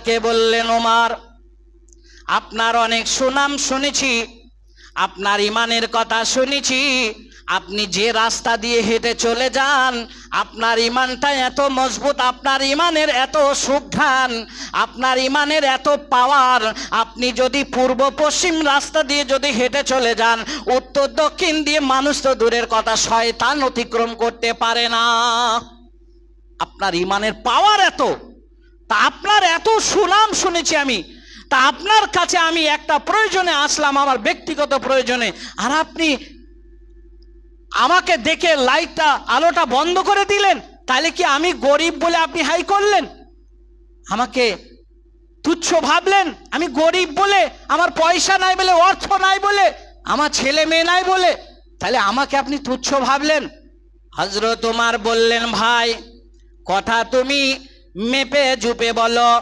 কে বললেন, ওমার, আপনার অনেক সুনাম শুনেছি, আপনার ইমানের কথা শুনেছি, আপনি যে রাস্তা দিয়ে হেঁটে চলে যান, আপনার ইমানটা এত মজবুত, আপনার ইমানের এত সুঘ্রাণ, আপনার ইমানের এত পাওয়ার, আপনি যদি পূর্ব পশ্চিম রাস্তা দিয়ে যদি হেঁটে চলে যান, উত্তর দক্ষিণ দিয়ে মানুষ তো দূরের কথা, শয়তান অতিক্রম করতে পারে না। আপনার ইমানের পাওয়ার এত তা আপনার এত সুনাম শুনেছি আমি। তা আপনার কাছে আমি একটা প্রয়োজনে আসলাম, আমার ব্যক্তিগত প্রয়োজনে। আর আপনি আমাকে দেখে লাইটটা, আলোটা বন্ধ করে দিলেন, তাহলে কি আমি গরিব বলে আপনি হাই করলেন? আমাকে তুচ্ছ ভাবলেন, আমি গরিব বলে, আমার পয়সা নাই বলে, অর্থ নাই বলে, আমার ছেলে মেয়ে নাই বলে, তাহলে আমাকে আপনি তুচ্ছ ভাবলেন? হজরত তোমার বললেন, ভাই, কথা তুমি মেপে ঝুপে বলো।